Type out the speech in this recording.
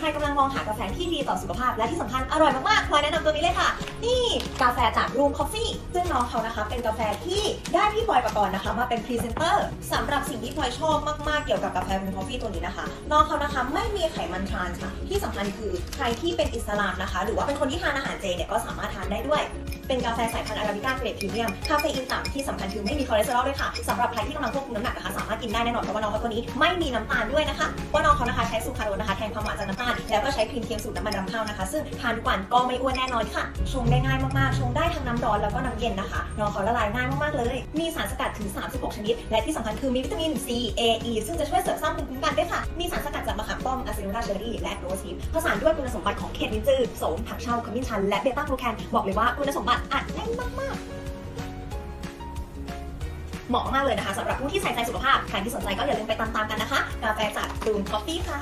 ใครกำลังมองหากาแฟที่ดีต่อสุขภาพและที่สำคัญอร่อยมากๆพลอยแนะนำตัวนี้เลยค่ะ นี่กาแฟจาก Room Coffee ซึ่งน้องเขานะคะ เป็นกาแฟที่ได้พี่พลอยประกรณ์นะคะมาเป็นพรีเซนเตอร์สำหรับสิ่งที่พลอยชอบมากๆเกี่ยวกับกาแฟ Room Coffee ตัวนี้นะคะน้องเขานะคะไม่มีไขมันทรานส์ค่ะที่สำคัญคือใครที่เป็นอิสลามนะคะ หรือว่าเป็นคนที่ทานอาหารเจเนี่ยก็สามารถทานได้ด้วยเป็นกาแฟสายพันธุ์อาราบิก้าเกรดพรีเมียม คาเฟอีนต่ำที่สำคัญคือไม่มีคอเลสเตอรอลด้วยค่ะสำหรับใครที่กำลังควบคุมน้ำหนักนะคะสามารถกินได้แน่นอนเพราะว่าน้องเขาตัวนี้ไม่มีน้ำตาลด้วยนะคะว่าน้อง เขานะคะใช้ซูคาโรสนะคะแทนความหวานจากน้ำตาลแล้วก็ใช้ครีมเทียมสูตรน้ำมันรำข้าวนะคะ ซึ่งทานทุกวันก็ไม่อ้วนแน่นอนค่ะ ชงได้ง่ายมากๆ ชงได้ทั้งน้ำร้อนแล้วก็น้ำเย็นนะคะน้องเขาละลายง่ายมากๆเลย มีสารสกัดถึง 36 ชนิด และที่สำคัญคือมีวิตามิน C A E ซึ่งจะช่วยเสริมสร้างภูมิคุ้มกันด้วยค่ะ มีสารสกัดจากมะขามป้อมอะซิโนราเชอรี่และโรสฮิปผสานด้วยคุณสมบัติของเขตมินจือโสมผักเช่าขมิ้นชันและเบต้ากลูแคนบอกเลยว่าคุณสมบัติอัดแน่นมากๆ เหมาะมากเลยนะคะสำหรับผู้ที่ใส่ใจสุขภาพ ใครที่สนใจก็อย่าลืมไปตามๆกันนะคะ กาแฟจากดูนคอฟฟี่ค่ะ